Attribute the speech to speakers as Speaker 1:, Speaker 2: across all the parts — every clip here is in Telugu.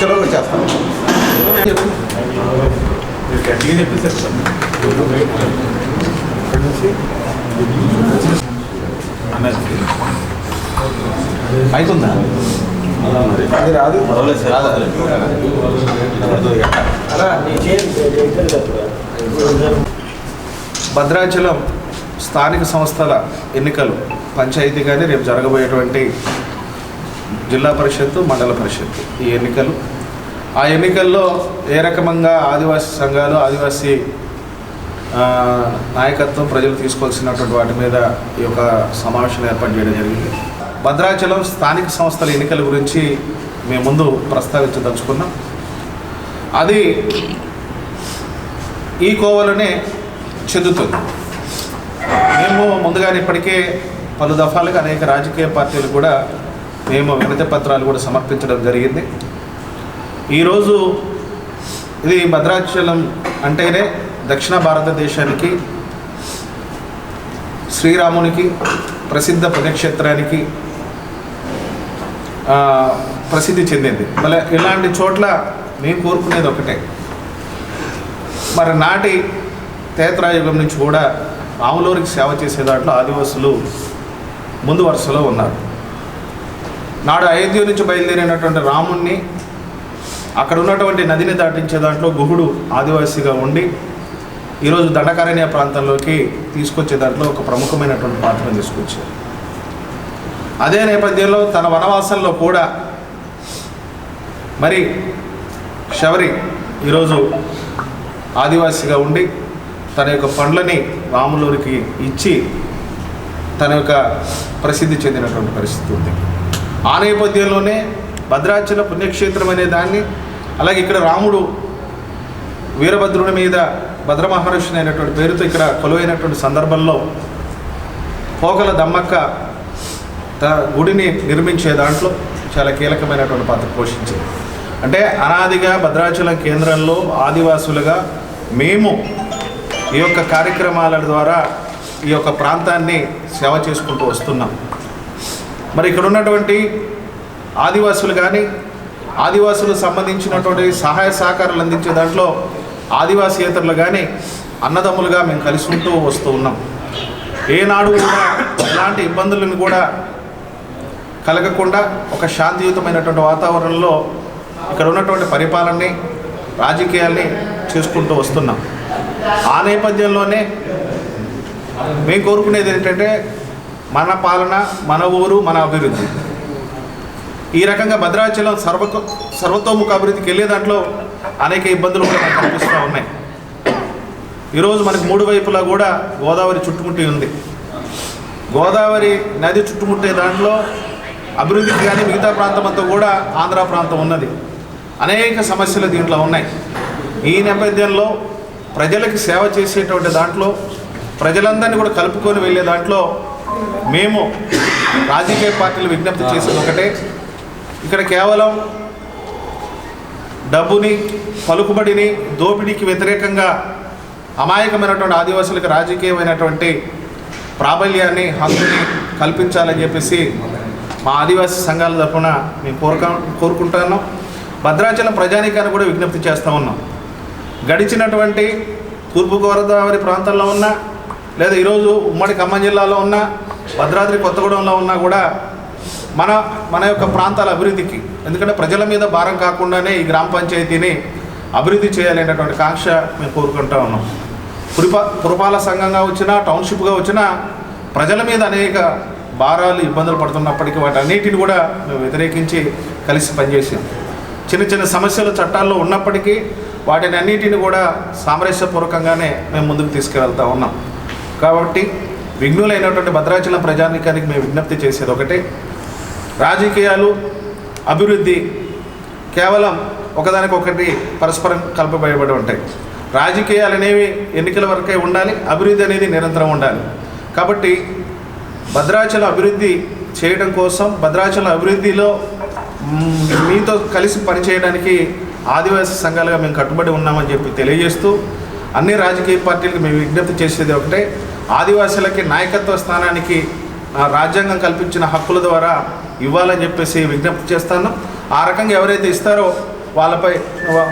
Speaker 1: ఇప్పుడే వచ్చేలోకి వచ్చేస్తాను అవుతుందా అది రాదు?
Speaker 2: భద్రాచలం స్థానిక సంస్థల ఎన్నికలు పంచాయతీ కానీ రేపు జరగబోయేటువంటి జిల్లా పరిషత్తు మండల పరిషత్తు ఈ ఎన్నికలు. ఆ ఎన్నికల్లో ఏ రకంగా ఆదివాసీ సంఘాలు ఆదివాసీ నాయకత్వం ప్రజలు తీసుకోవాల్సినటువంటి వాటి మీద ఈ యొక్క సమావేశం ఏర్పాటు చేయడం జరిగింది. భద్రాచలం స్థానిక సంస్థల ఎన్నికల గురించి మేము ముందు ప్రస్తావించదలుచుకున్నాం. అది ఈ కోవలోనే చెందుతుంది. మేము ముందుగానే ఇప్పటికే పలు దఫాలుగా అనేక రాజకీయ పార్టీలు కూడా మేము వినతి పత్రాలు కూడా సమర్పించడం జరిగింది. ఈరోజు ఇది భద్రాచలం అంటేనే దక్షిణ భారతదేశానికి శ్రీరామునికి ప్రసిద్ధ పుణ్యక్షేత్రానికి ప్రసిద్ధి చెందింది. మళ్ళీ ఇలాంటి చోట్ల మేము కోరుకునేది ఒకటే. మరి నాటి తేత్రాయుగం నుంచి కూడా ఆములూరికి సేవ చేసే దాంట్లో ఆదివాసులు ముందు వరుసలో ఉన్నారు. నాడు అయోధ్య నుంచి బయలుదేరినటువంటి రాముణ్ణి అక్కడ ఉన్నటువంటి నదిని దాటించే దాంట్లో గుహుడు ఆదివాసిగా ఉండి ఈరోజు దండకారణ్య ప్రాంతంలోకి తీసుకొచ్చే దాంట్లో ఒక ప్రముఖమైనటువంటి పాత్రను తీసుకొచ్చారు. అదే నేపథ్యంలో తన వనవాసంలో కూడా మరి శబరి ఈరోజు ఆదివాసిగా ఉండి తన యొక్క పండ్లని రాములూరికి ఇచ్చి తన యొక్క ప్రసిద్ధి చెందినటువంటి పరిస్థితి ఉంది. ఆ నేపథ్యంలోనే భద్రాచల పుణ్యక్షేత్రం అనే దాన్ని అలాగే ఇక్కడ రాముడు వీరభద్రుని మీద భద్రమహర్షిని అయినటువంటి పేరుతో ఇక్కడ కొలువైనటువంటి సందర్భంలో పోకల దమ్మక్క త గుడిని నిర్మించే దాంట్లో చాలా కీలకమైనటువంటి పాత్ర పోషించింది. అంటే అనాదిగా భద్రాచలం కేంద్రంలో ఆదివాసులుగా మేము ఈ యొక్క కార్యక్రమాల ద్వారా ఈ యొక్క ప్రాంతాన్ని సేవ చేసుకుంటూ వస్తున్నాం. మరి ఇక్కడ ఉన్నటువంటి ఆదివాసులు కానీ ఆదివాసులకు సంబంధించినటువంటి సహాయ సహకారాలు అందించే దాంట్లో ఆదివాసీయేతరులు కానీ అన్నదమ్ములుగా మేము కలుసుకుంటూ వస్తూ ఉన్నాం. ఏనాడు కూడా ఎలాంటి ఇబ్బందులను కూడా కలగకుండా ఒక శాంతియుతమైనటువంటి వాతావరణంలో ఇక్కడ ఉన్నటువంటి పరిపాలనని రాజకీయాల్ని చేసుకుంటూ వస్తున్నాం. ఆ నేపథ్యంలోనే మేము కోరుకునేది ఏంటంటే మన పాలన మన ఊరు మన అభివృద్ధి. ఈ రకంగా భద్రాచలం సర్వ సర్వతోముఖ అభివృద్ధికి వెళ్ళే దాంట్లో అనేక ఇబ్బందులు కూడా మనకు కనిపిస్తూ ఉన్నాయి. ఈరోజు మనకి మూడు వైపులా కూడా గోదావరి చుట్టుముట్టి ఉంది. గోదావరి నది చుట్టుముట్టే దాంట్లో అభివృద్ధికి కానీ మిగతా ప్రాంతం అంతా కూడా ఆంధ్ర ప్రాంతం ఉన్నది. అనేక సమస్యలు దీంట్లో ఉన్నాయి. ఈ నేపథ్యంలో ప్రజలకు సేవ చేసేటువంటి దాంట్లో ప్రజలందరినీ కూడా కలుపుకొని వెళ్ళే దాంట్లో మేము రాజకీయ పార్టీలు విజ్ఞప్తి చేసేది ఒకటే. ఇక్కడ కేవలం డబ్బుని పలుకుబడిని దోపిడీకి వ్యతిరేకంగా అమాయకమైనటువంటి ఆదివాసులకు రాజకీయమైనటువంటి ప్రాబల్యాన్ని హక్కుని కల్పించాలని చెప్పేసి మా ఆదివాసీ సంఘాల తరఫున మేము కోరుక కోరుకుంటున్నాం భద్రాచలం ప్రజానీకాన్ని కూడా విజ్ఞప్తి చేస్తూ ఉన్నాం. గడిచినటువంటి తూర్పుగోదావరి ప్రాంతంలో ఉన్న లేదా ఈరోజు ఉమ్మడి ఖమ్మం జిల్లాలో ఉన్న భద్రాద్రి కొత్తగూడెంలో ఉన్నా కూడా మన మన యొక్క ప్రాంతాల అభివృద్ధికి ఎందుకంటే ప్రజల మీద భారం కాకుండానే ఈ గ్రామ పంచాయతీని అభివృద్ధి చేయాలనేటటువంటి కాంక్ష మేము కోరుకుంటా ఉన్నాం. పురిపా పురపాలక సంఘంగా వచ్చినా టౌన్షిప్గా వచ్చినా ప్రజల మీద అనేక భారాలు ఇబ్బందులు పడుతున్నప్పటికీ వాటన్నిటిని కూడా మేము వ్యతిరేకించి కలిసి పనిచేసాం. చిన్న చిన్న సమస్యలు చట్టాల్లో ఉన్నప్పటికీ వాటిని అన్నిటిని కూడా సామరస్యపూర్వకంగానే మేము ముందుకు తీసుకువెళ్తా ఉన్నాం. కాబట్టి విఘ్నులైనటువంటి భద్రాచలం ప్రజానికానికి మేము విజ్ఞప్తి చేసేది ఒకటే. రాజకీయాలు అభివృద్ధి కేవలం ఒకదానికొకటి పరస్పరం కలపబడి ఉంటాయి. రాజకీయాలు అనేవి ఎన్నికల వరకే ఉండాలి అభివృద్ధి అనేది నిరంతరం ఉండాలి. కాబట్టి భద్రాచల అభివృద్ధి చేయడం కోసం భద్రాచల అభివృద్ధిలో మీతో కలిసి పనిచేయడానికి ఆదివాసీ సంఘాలుగా మేము కట్టుబడి ఉన్నామని చెప్పి తెలియజేస్తూ అన్ని రాజకీయ పార్టీలకు మేము విజ్ఞప్తి చేసేది ఒకటే. ఆదివాసులకి నాయకత్వ స్థానానికి రాజ్యాంగం కల్పించిన హక్కుల ద్వారా ఇవ్వాలని చెప్పేసి విజ్ఞప్తి చేస్తాను. ఆ రకంగా ఎవరైతే ఇస్తారో వాళ్ళపై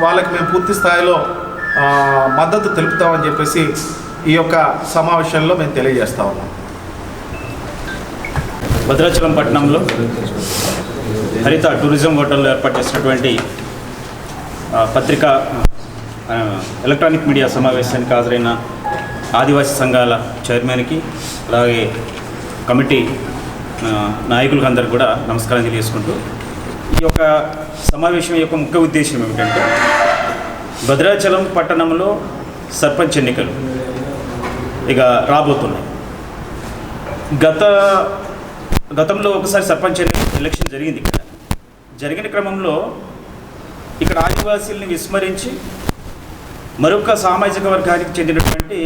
Speaker 2: వాళ్ళకి మేము పూర్తి స్థాయిలో మద్దతు తెలుపుతామని చెప్పేసి ఈ యొక్క సమావేశంలో మేము తెలియజేస్తా ఉన్నాం.
Speaker 3: భద్రాచలం పట్టణంలో హరిత టూరిజం హోటల్లో ఏర్పాటు చేసినటువంటి పత్రికా ఎలక్ట్రానిక్ మీడియా సమావేశానికి హాజరైన ఆదివాసీ సంఘాల చైర్మన్కి అలాగే కమిటీ నాయకులకు అందరికి కూడా నమస్కారం తెలియజేసుకుంటూ ఈ యొక్క సమావేశం యొక్క ముఖ్య ఉద్దేశం ఏమిటంటే భద్రాచలం పట్టణంలో సర్పంచ్ ఎన్నికలు ఇక రాబోతున్నాయి. గత గతంలో ఒకసారి సర్పంచ్ ఎలక్షన్ జరిగింది ఇక్కడ. జరిగిన క్రమంలో ఇక్కడ ఆదివాసీల్ని విస్మరించి మరొక సామాజిక వర్గానికి చెందినటువంటి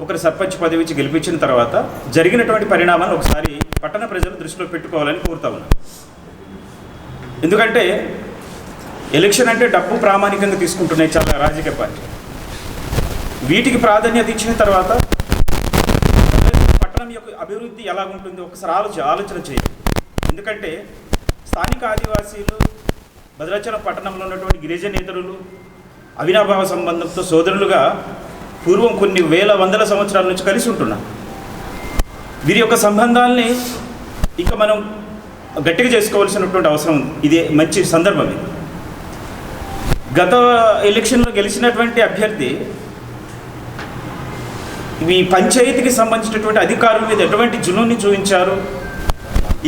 Speaker 3: ఒకరి సర్పంచ్ పదవి ఇచ్చి గెలిపించిన తర్వాత జరిగినటువంటి పరిణామాన్ని ఒకసారి పట్టణ ప్రజలు దృష్టిలో పెట్టుకోవాలని కోరుతా ఉన్నాను ఎందుకంటే ఎలక్షన్ అంటే డబ్బు ప్రామాణికంగా తీసుకుంటున్నాయి చాలా రాజకీయ పార్టీ. వీటికి ప్రాధాన్యత ఇచ్చిన తర్వాత పట్టణం యొక్క అభివృద్ధి ఎలా ఉంటుంది ఒకసారి ఆలోచన ఆలోచన చేయాలి ఎందుకంటే స్థానిక ఆదివాసీలు భద్రాచలం పట్టణంలో ఉన్నటువంటి గిరిజనేతరులు అవినాభావ సంబంధంతో సోదరులుగా పూర్వం కొన్ని వేల వందల సంవత్సరాల నుంచి కలిసి ఉంటున్నాం. వీరి యొక్క సంబంధాల్ని ఇక మనం గట్టిగా చేసుకోవాల్సినటువంటి అవసరం ఉంది. ఇది మంచి సందర్భం ఇది. గత ఎలక్షన్లో గెలిచినటువంటి అభ్యర్థి ఈ పంచాయతీకి సంబంధించినటువంటి అధికారుల మీద ఎటువంటి జునూన్ని చూపించారు?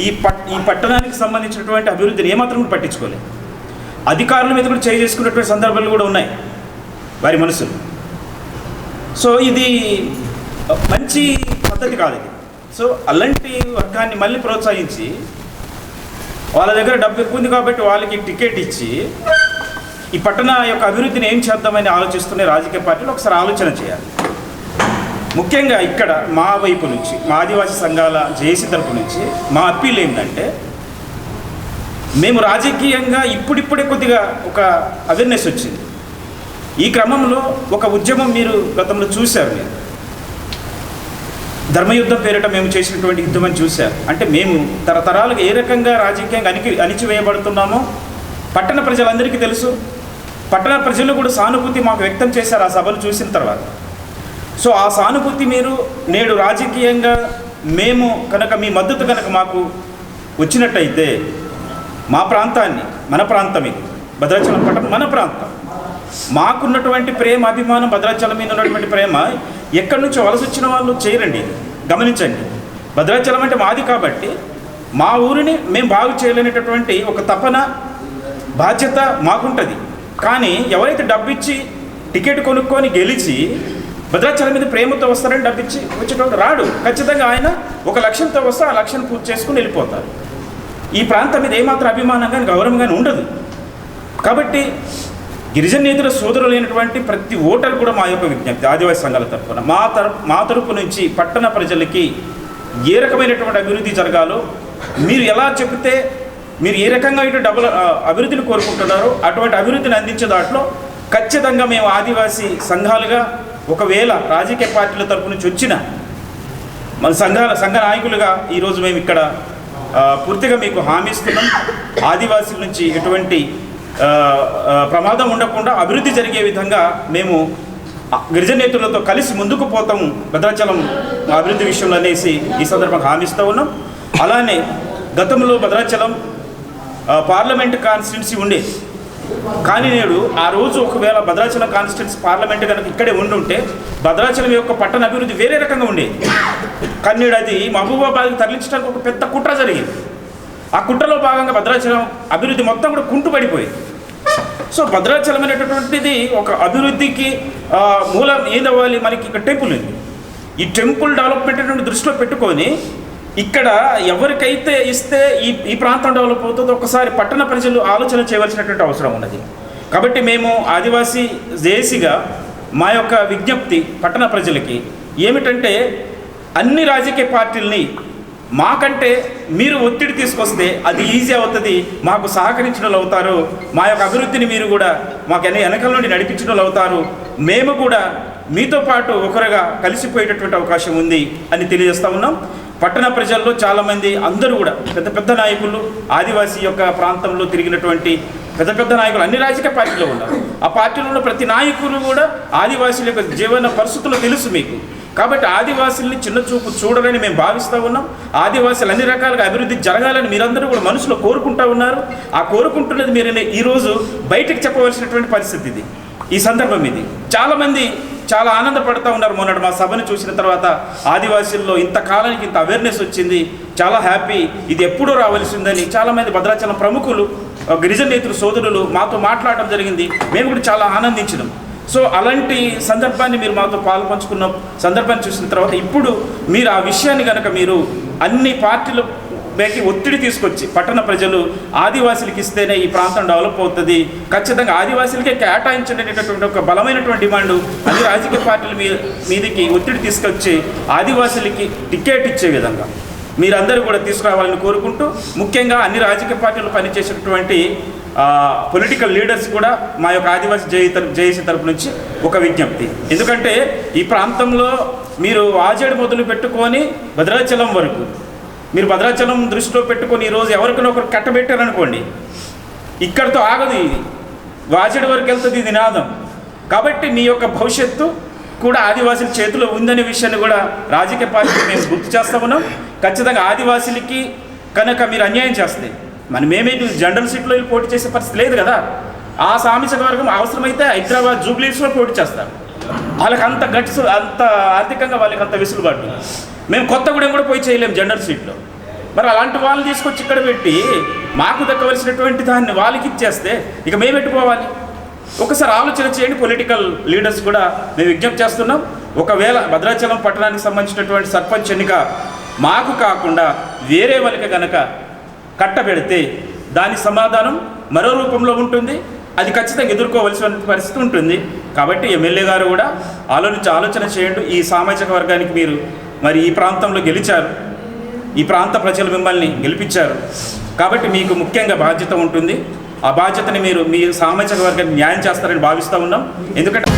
Speaker 3: ఈ పట్ ఈ పట్టణానికి సంబంధించినటువంటి అభివృద్ధిని ఏమాత్రం పట్టించుకోలేదు. అధికారుల మీద కూడా చేయి చేసుకున్నటువంటి సందర్భాలు కూడా ఉన్నాయి వారి మనసులు. సో ఇది మంచి పద్ధతి కాదు ఇది. సో అలాంటి వర్గాన్ని మళ్ళీ ప్రోత్సహించి వాళ్ళ దగ్గర డబ్బు ఎక్కువ ఉంది కాబట్టి వాళ్ళకి టికెట్ ఇచ్చి ఈ పట్టణ యొక్క అభివృద్ధిని ఏం చేద్దామని ఆలోచిస్తున్న రాజకీయ పార్టీలు ఒకసారి ఆలోచన చేయాలి. ముఖ్యంగా ఇక్కడ మా వైపు నుంచి మా ఆదివాసీ సంఘాల జేసీ తరపు నుంచి మా అప్పీల్ ఏంటంటే మేము రాజకీయంగా ఇప్పుడిప్పుడే కొద్దిగా ఒక అవేర్నెస్ వచ్చింది. ఈ క్రమంలో ఒక ఉద్యమం మీరు గతంలో చూశారు మీరు. ధర్మయుద్ధం పేరిట మేము చేసినటువంటి యుద్ధం అని చూశారు. అంటే మేము తరతరాలుగా ఏ రకంగా రాజకీయంగా అణికి అణిచివేయబడుతున్నామో పట్టణ ప్రజలందరికీ తెలుసు. పట్టణ ప్రజలు కూడా సానుభూతి మాకు వ్యక్తం చేశారు ఆ సభలు చూసిన తర్వాత. సో ఆ సానుభూతి మీరు నేడు రాజకీయంగా మేము కనుక మీ మద్దతు కనుక మాకు వచ్చినట్టయితే మా ప్రాంతాన్ని మన ప్రాంతం ఇది. భద్రాచలం పట్టణం మన ప్రాంతం. మాకున్నటువంటి ప్రేమ అభిమానం భద్రాచలం మీద ఉన్నటువంటి ప్రేమ ఎక్కడి నుంచి వలస వచ్చిన వాళ్ళు చేయరండి గమనించండి. భద్రాచలం అంటే మాది కాబట్టి మా ఊరిని మేము బాగు చేయలేనటువంటి ఒక తపన బాధ్యత మాకుంటుంది. కానీ ఎవరైతే డబ్బిచ్చి టికెట్ కొనుక్కొని గెలిచి భద్రాచలం మీద ప్రేమతో వస్తారని డబ్బిచ్చి వచ్చేటోడు రాడు. ఖచ్చితంగా ఆయన ఒక లక్ష్యంతో వస్తే ఆ లక్ష్యం పూర్తి చేసుకుని వెళ్ళిపోతారు. ఈ ప్రాంతం మీద ఏమాత్రం అభిమానం కానీ గౌరవం కానీ ఉండదు. కాబట్టి గిరిజన నేతల సోదరులైనటువంటి ప్రతి ఓటర్ కూడా మా యొక్క విజ్ఞప్తి ఆదివాసీ సంఘాల తరఫున. మా తరపు మా తరపు నుంచి పట్టణ ప్రజలకి ఏ రకమైనటువంటి అభివృద్ధి జరగాలో మీరు ఎలా చెబితే మీరు ఏ రకంగా ఇటు డబుల్ అభివృద్ధిని కోరుకుంటున్నారో అటువంటి అభివృద్ధిని అందించే దాంట్లో ఖచ్చితంగా మేము ఆదివాసీ సంఘాలుగా ఒకవేళ రాజకీయ పార్టీల తరపు నుంచి వచ్చిన మన సంఘాల సంఘ నాయకులుగా ఈరోజు మేము ఇక్కడ పూర్తిగా మీకు హామీ ఇస్తున్నాం. ఆదివాసీల నుంచి ఎటువంటి ప్రమాదం ఉండకుండా అభివృద్ధి జరిగే విధంగా మేము గిరిజనేతులతో గిరిజన నేతలతో కలిసి ముందుకు పోతాము. భద్రాచలం అభివృద్ధి విషయంలో అనేసి ఈ సందర్భంగా హామీస్తూ ఉన్నాం. అలానే గతంలో భద్రాచలం పార్లమెంట్ కాన్స్టిట్యున్సీ ఉండేది కానీ నేడు ఆ రోజు ఒకవేళ భద్రాచలం కాన్స్టిట్యున్సీ పార్లమెంట్ కనుక ఇక్కడే ఉండుంటే భద్రాచలం యొక్క పట్టణ అభివృద్ధి వేరే రకంగా ఉండేది కానీ అది మహబూబాబాద్కి తరలించడానికి ఒక పెద్ద కుట్ర జరిగింది. ఆ కుట్రలో భాగంగా భద్రాచలం అభివృద్ధి మొత్తం కూడా కుంటుపడిపోయింది. సో భద్రాచలం అనేటటువంటిది ఒక అభివృద్ధికి మూలం ఏదవ్వాలి మనకి ఇక్కడ టెంపుల్ ఉంది. ఈ టెంపుల్ డెవలప్మెంట్ అనేటువంటి దృష్టిలో పెట్టుకొని ఇక్కడ ఎవరికైతే ఇస్తే ఈ ఈ ప్రాంతం డెవలప్ అవుతుందో ఒకసారి పట్టణ ప్రజలు ఆలోచన చేయవలసినటువంటి అవసరం ఉన్నది. కాబట్టి మేము ఆదివాసీ జేసీగా మా యొక్క విజ్ఞప్తి పట్టణ ప్రజలకి ఏమిటంటే అన్ని రాజకీయ పార్టీల్ని మాకంటే మీరు ఒత్తిడి తీసుకొస్తే అది ఈజీ అవుతుంది. మాకు సహకరించిన అవుతారు. మా యొక్క అభివృద్ధిని మీరు కూడా మాకు వెనకల నుండి నడిపించిన అవుతారు. మేము కూడా మీతో పాటు ఒకరుగా కలిసిపోయేటటువంటి అవకాశం ఉంది అని తెలియజేస్తూ ఉన్నాం. పట్టణ ప్రజల్లో చాలామంది అందరూ కూడా పెద్ద పెద్ద నాయకులు ఆదివాసీ యొక్క ప్రాంతంలో తిరిగినటువంటి పెద్ద పెద్ద నాయకులు అన్ని రాజకీయ పార్టీలో ఉన్నారు. ఆ పార్టీలో ఉన్న ప్రతి నాయకులు కూడా ఆదివాసీల యొక్క జీవన పరిస్థితులు తెలుసు మీకు. కాబట్టి ఆదివాసుల్ని చిన్న చూపు చూడాలని మేము భావిస్తూ ఉన్నాం. ఆదివాసులు అన్ని రకాలుగా అభివృద్ధి జరగాలని మీరందరూ కూడా మనసులో కోరుకుంటా ఉన్నారు. ఆ కోరుకుంటున్నది మీరు ఈరోజు బయటకు చెప్పవలసినటువంటి పరిస్థితి ఇది. ఈ సందర్భం ఇది. చాలామంది చాలా ఆనందపడుతూ ఉన్నారు మొన్నటి మా సభను చూసిన తర్వాత ఆదివాసీల్లో ఇంత కాలానికి ఇంత అవేర్నెస్ వచ్చింది. చాలా హ్యాపీ ఇది ఎప్పుడూ రావాల్సిందని చాలామంది భద్రాచలం ప్రముఖులు గిరిజన నేతలు సోదరులు మాతో మాట్లాడడం జరిగింది. మేము కూడా చాలా ఆనందించినాం. సో అలాంటి సందర్భాన్ని మీరు మాతో పాలు పంచుకున్న సందర్భాన్ని చూసిన తర్వాత ఇప్పుడు మీరు ఆ విషయాన్ని కనుక మీరు అన్ని పార్టీల పైకి ఒత్తిడి తీసుకొచ్చి పట్టణ ప్రజలు ఆదివాసులకి ఇస్తేనే ఈ ప్రాంతం డెవలప్ అవుతుంది ఖచ్చితంగా ఆదివాసులకే కేటాయించనేటటువంటి ఒక బలమైనటువంటి డిమాండ్ అన్ని రాజకీయ పార్టీల మీ మీదకి ఒత్తిడి తీసుకొచ్చి ఆదివాసులకి టికెట్ ఇచ్చే విధంగా. మీరందరూ కూడా తీసుకురావాలని కోరుకుంటూ ముఖ్యంగా అన్ని రాజకీయ పార్టీలు పనిచేసేటటువంటి పొలిటికల్ లీడర్స్ కూడా మా యొక్క ఆదివాసీ జయ తరపు జేఏసీ తరపు నుంచి ఒక విజ్ఞప్తి. ఎందుకంటే ఈ ప్రాంతంలో మీరు ఆజేడు మొదలు పెట్టుకొని భద్రాచలం వరకు మీరు భద్రాచలం దృష్టిలో పెట్టుకొని ఈరోజు ఎవరికైనా ఒకరు కట్టబెట్టారనుకోండి ఇక్కడితో ఆగదు ఇది. వాజేడు వరకు వెళ్తుంది ఇది నినాదం. కాబట్టి మీ యొక్క భవిష్యత్తు కూడా ఆదివాసుల చేతిలో ఉందనే విషయాన్ని కూడా రాజకీయ పార్టీ మేము గుర్తు చేస్తా ఉన్నాం. ఖచ్చితంగా ఆదివాసులకి కనుక మీరు అన్యాయం చేస్తే మనం మేమే జనరల్ సీట్లో వెళ్ళి పోటీ చేసే పరిస్థితి లేదు కదా. ఆ సామాజిక వర్గం అవసరమైతే హైదరాబాద్ జూబ్లీస్లో పోటీ చేస్తారు. వాళ్ళకి అంత గట్స్ అంత ఆర్థికంగా వాళ్ళకి అంత వెసులుబాటు. మేము కొత్తగూడెం కూడా పోయి చేయలేము జనరల్ సీట్లో. మరి అలాంటి వాళ్ళు తీసుకొచ్చి ఇక్కడ పెట్టి మాకు దక్కవలసినటువంటి దాన్ని వాళ్ళకి ఇచ్చేస్తే ఇక మేము పెట్టుకోవాలి ఒకసారి ఆలోచన చేయండి. పొలిటికల్ లీడర్స్ కూడా మేము విజ్ఞప్తి చేస్తున్నాం. ఒకవేళ భద్రాచలం పట్టణానికి సంబంధించినటువంటి సర్పంచ్ ఎన్నిక మాకు కాకుండా వేరే వాళ్ళకి కనుక కట్టబెడితే దాని సమాధానం మరో రూపంలో ఉంటుంది. అది ఖచ్చితంగా ఎదుర్కోవలసిన పరిస్థితి ఉంటుంది. కాబట్టి ఎమ్మెల్యే గారు కూడా ఆలోచించి ఆలోచన చేయండి. ఈ సామాజిక వర్గానికి మీరు మరి ఈ ప్రాంతంలో గెలిచారు. ఈ ప్రాంత ప్రజలు మిమ్మల్ని గెలిపించారు. కాబట్టి మీకు ముఖ్యంగా బాధ్యత ఉంటుంది. ఆ బాధ్యతని మీరు మీ సామాజిక వర్గాన్ని న్యాయం చేస్తారని భావిస్తూ ఉన్నాం. ఎందుకంటే